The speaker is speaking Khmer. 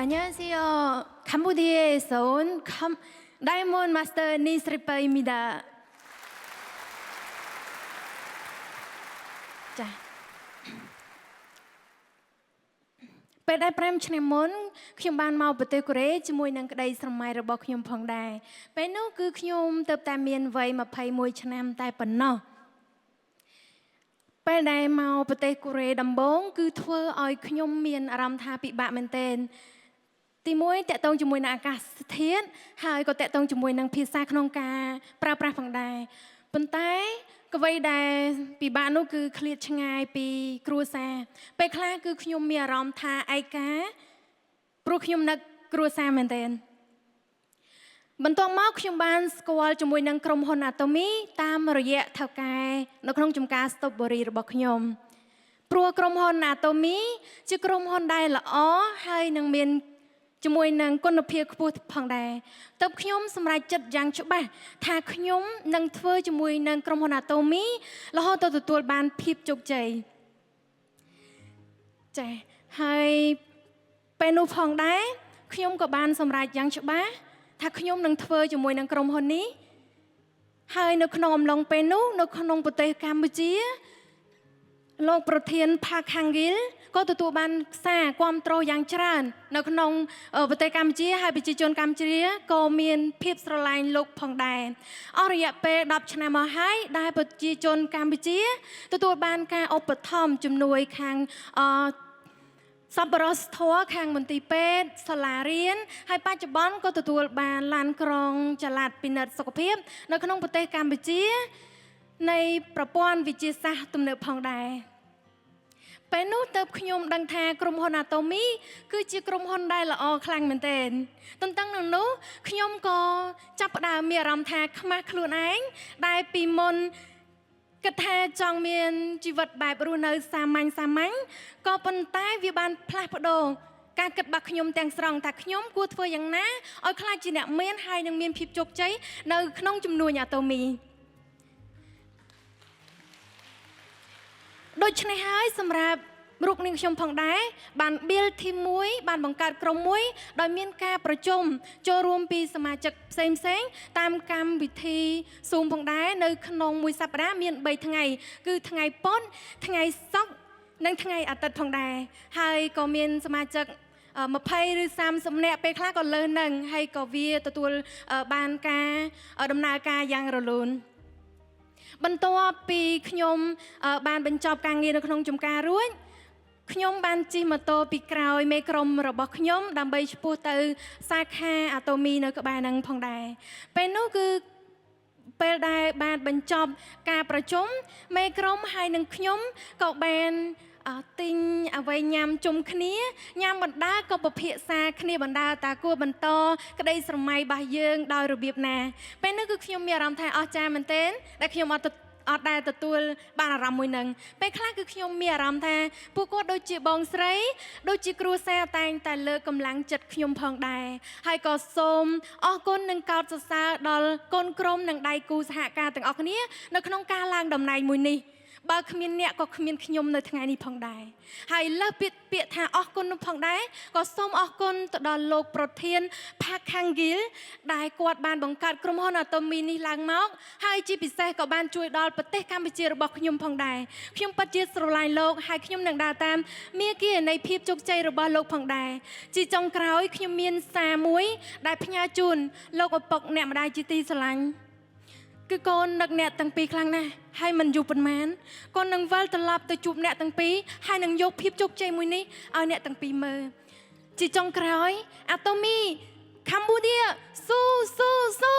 안녕하세요. 캄보디아에서 온 캄, 다이몬 마스터 니스리파입니다. 자. ពេលដែល5ឆ្នាំមុនខ្ញុំបានមកប្រទេសកូរ៉េជាមួយនឹងក្តីស្រមៃរបស់ខ្ញុំផងដែរពេលនោះគឺខ្ញុំទៅតែមានវ័យ21ឆ្នាំតែប៉ុណ្ណោះពេលដែលមកប្រទេសកូរ៉េដំបូងគឺធ្វើឲ្យខ្ញុំមានអារម្មណ៍ថាពិបាកមែនទែន ទីមួយតកតងជាមួយនឹងអាកាសធាតុហើយក៏តកតងជាមួយនឹងភាសាក្នុងការប្រើប្រាស់ផងដែរប៉ុន្តែអ្វីដែលពិបាកនោះគឺឃ្លាតឆ្ងាយពីគ្រួសារពេលខ្លះគឺខ្ញុំមានអារម្មណ៍ថាឯកាព្រោះខ្ញុំនឹកគ្រួសារមែនទែនបន្ទាប់មកខ្ញុំបានស្គាល់ជាមួយនឹងក្រុមហ៊ុន Atomy តាមរយៈថៅកែនៅក្នុងចំការ Strawberry របស់ខ្ញុំព្រោះក្រុមហ៊ុន Atomy ជាក្រុមហ៊ុនដែលល្អហើយនឹងមាន ជាមួយនឹងគុណភាពខ្ពស់ផងដែរតើបខ្ញុំសម្រេចចិត្តយ៉ាងច្បាស់ថាខ្ញុំនឹងធ្វើជាមួយនឹងក្រុមហ៊ុន Atomy រហូតដល់ទទួលបានភាពជោគជ័យចា៎ហើយពេលនោះផងដែរខ្ញុំក៏បានសម្រេចយ៉ាងច្បាស់ថាខ្ញុំនឹងធ្វើជាមួយនឹងក្រុមហ៊ុននេះហើយនៅក្នុងអំឡុងពេលនោះនៅក្នុងប្រទេសកម្ពុជា លោកប្រធានផាខាងហ្គីលក៏ទទួលបានសារគ្រប់គ្រងយ៉ាងច្រើន នៅក្នុងប្រទេសកម្ពុជាហើយប្រជាជនកម្ពុជាក៏មានភាពស្រឡាញ់លោកផងដែរអស់រយៈពេល10ឆ្នាំមកហើយដែលប្រជាជនកម្ពុជាទទួលបានការឧបត្ថម្ភជំនួយខាងអសប្បុរសធម៌ខាងមន្ទីរពេទ្យសាលារៀនហើយបច្ចុប្បន្នក៏ទទួលបានឡានក្រុងចល័តពិនិត្យសុខភាពនៅក្នុងប្រទេសកម្ពុជានៃប្រព័ន្ធវិទ្យាសាស្ត្រទំនើបផងដែរ ពេលនោះទៅខ្ញុំដឹងថាក្រុមហ៊ុន Atomy គឺជាក្រុមហ៊ុនដែលល្អខ្លាំងមែនទែនទន្ទឹមនឹងនោះខ្ញុំក៏ចាប់ផ្ដើមមានអារម្មណ៍ថាខ្មាស់ខ្លួនឯងដែលពីមុនគិតថាចង់មានជីវិតបែបរស់នៅសាមញ្ញសាមញ្ញក៏ប៉ុន្តែវាបានផ្លាស់ប្ដូរការគិតរបស់ខ្ញុំទាំងស្រុងថាខ្ញុំគួរធ្វើយ៉ាងណាឲ្យខ្លាចជាអ្នកមានហើយនឹងមានភាពជោគជ័យនៅក្នុងជំនួញ Atomy ដូច្នេះហើយសម្រាប់រូបនាងខ្ញុំផងដែរបាន build team មួយបានបង្កើតក្រុមមួយដោយមានការប្រជុំចូលរួមពីសមាជិកផ្សេងផ្សេងតាមកម្មវិធី Zoom ផងដែរនៅក្នុងមួយសប្តាហ៍មាន3ថ្ងៃ គឺថ្ងៃពុធថ្ងៃសុក្រនិងថ្ងៃអាទិត្យផងដែរហើយក៏មានសមាជិក20ឬ30នាក់ពេលខ្លះក៏លើសនឹងហើយក៏វាទទួលបានការដំណើរការយ៉ាងរលូន បន្ទាប់ពីខ្ញុំបានបញ្ចប់ការងារនៅក្នុងចំការរួចខ្ញុំបានជិះម៉ូតូពីក្រោយមេក្រុមរបស់ខ្ញុំដើម្បីឆ្ពោះទៅសាខាអាតូមីនៅក្បែរហ្នឹងផងដែរពេលនោះគឺពេលដែលបានបញ្ចប់ការប្រជុំមេក្រុមហើយនឹងខ្ញុំក៏បាន ទិញអ្វីញ៉ាំជុំគ្នាញ៉ាំបណ្ដាក៏ពិភាក្សាគ្នាបណ្ដាតាគួរបន្តក្តីស្រមៃរបស់យើងដោយរបៀបណាពេលនោះគឺខ្ញុំមានអារម្មណ៍ថាអស្ចារ្យមែនទែនដែលខ្ញុំអត់អត់ដែលទទួលបានអារម្មណ៍មួយនឹងពេលខ្លះគឺខ្ញុំមានអារម្មណ៍ថាពួកគាត់ដូចជាបងស្រីដូចជាគ្រួសារតែងតែលើកកម្លាំងចិត្តខ្ញុំផងដែរហើយក៏សូមអរគុណនិងកោតសរសើរដល់កូនក្រុមនិងដៃគូសហការទាំងអស់គ្នា នៅក្នុងការឡើងតំណែងមួយនេះ បើគ្មានអ្នកក៏គ្មានខ្ញុំនៅថ្ងៃនេះផងដែរហើយលើសពីពាក្យថាអរគុណនោះផងដែរក៏សូមអរគុណទៅដល់លោកប្រធាន Park Hang-gil ដែលគាត់បានបង្កើតក្រុមហ៊ុន Atomy នេះឡើងមកហើយជាពិសេសក៏បានជួយដល់ប្រទេសកម្ពុជារបស់ខ្ញុំផងដែរខ្ញុំពិតជាស្រឡាញ់លោកហើយខ្ញុំនឹងដើរតាមមាគ៌ានៃភាពជោគជ័យរបស់លោកផងដែរជាចុងក្រោយខ្ញុំមានសារមួយ ដែលផ្ញើជូនលោកឪពុកអ្នកម្ដាយជាទីស្រឡាញ់ គឺកូននឹកអ្នកទាំងពីរខ្លាំងណាស់ហើយមិនយូរប៉ុន្មានកូននឹងវិលត្រឡប់ទៅជួបអ្នកទាំងពីរហើយនឹងយកភាពជោគជ័យមួយនេះឲ្យអ្នកទាំងពីរមើលជាចុងក្រោយអាតូមីកម្ពុជាស៊ូស៊ូស៊ូ